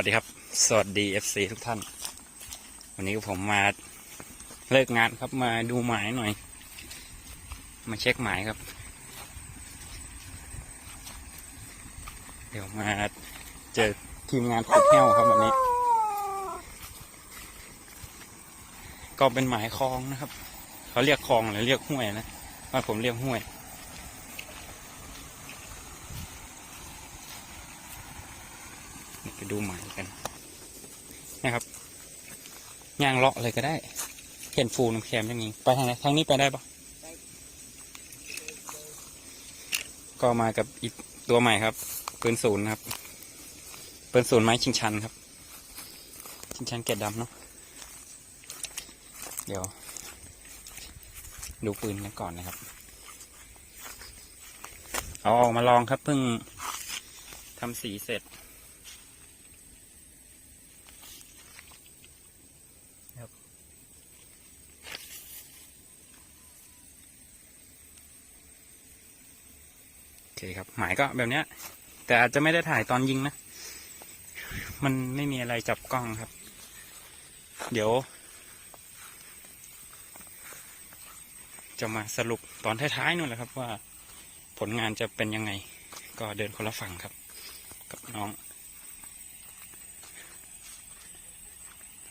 วัสดีครับ สวัสดี FC ทุกท่าน วันนี้ผมมาเลิกงานครับมาดูหมายหน่อย มาเช็คหมายครับ เดี๋ยวมาเจอทีมงานขุดแห้วครับวันนี้ ก็เป็นหมายคลองนะครับ เขาเรียกคลองหรือเรียกห้วยนะว่านผมเรียกห้วย ไปดูใหมายกันนะครับย่างเลาะเลยก็ได้ เห็นฟูน้ำแคมอย่างนี้ ไปทางไหนทางนี้ไปได้ปะก็มากับอีกตัวใหม่ครับปืนศูนย์ครับปืนศูนย์ไม้ชิงชันครับ ชิงชันเกล็ดดำเนาะเดี๋ยว ดูปืนกันก่อนนะครับ เอาออกมาลองครับเพิ่งทำสีเสร็จ เคครับ หมายก็แบบเนี้ย แต่อาจจะไม่ได้ถ่ายตอนยิงนะ มันไม่มีอะไรจับกล้องครับ เดี๋ยว จะมาสรุปตอนท้ายๆนู่นแหละครับว่าผลงานจะเป็นยังไง ก็เดินคนละฝั่งครับ กับน้อง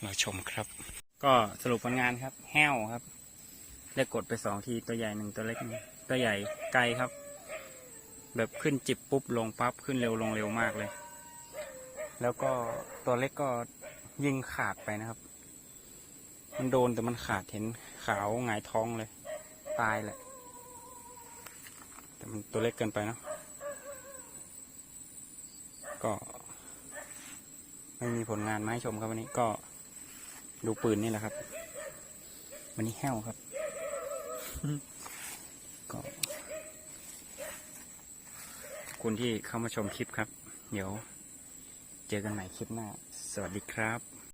เราชมครับ ก็สรุปผลงานครับ แห้วครับ ได้กดไปสองทีตัวใหญ่หนึ่งตัวเล็กหนึ่งตัวใหญ่ไกลครับ แบบขึ้นจิบปุ๊บลงปั๊บขึ้นเร็วลงเร็วมากเลย แล้วก็ตัวเล็กก็ยิงขาดไปนะครับ มันโดนแต่มันขาดเห็นขาวหงายท้องเลย ตายแหละ แต่มันตัวเล็กเกินไปเนาะก็ไม่มีผลงานมาให้ชมครับวันนี้ก็ดูปืนนี่แหละครับ วันนี้แห้วครับก็ คุณที่เข้ามาชมคลิปครับ เดี๋ยวเจอกันใหม่คลิปหน้า สวัสดีครับ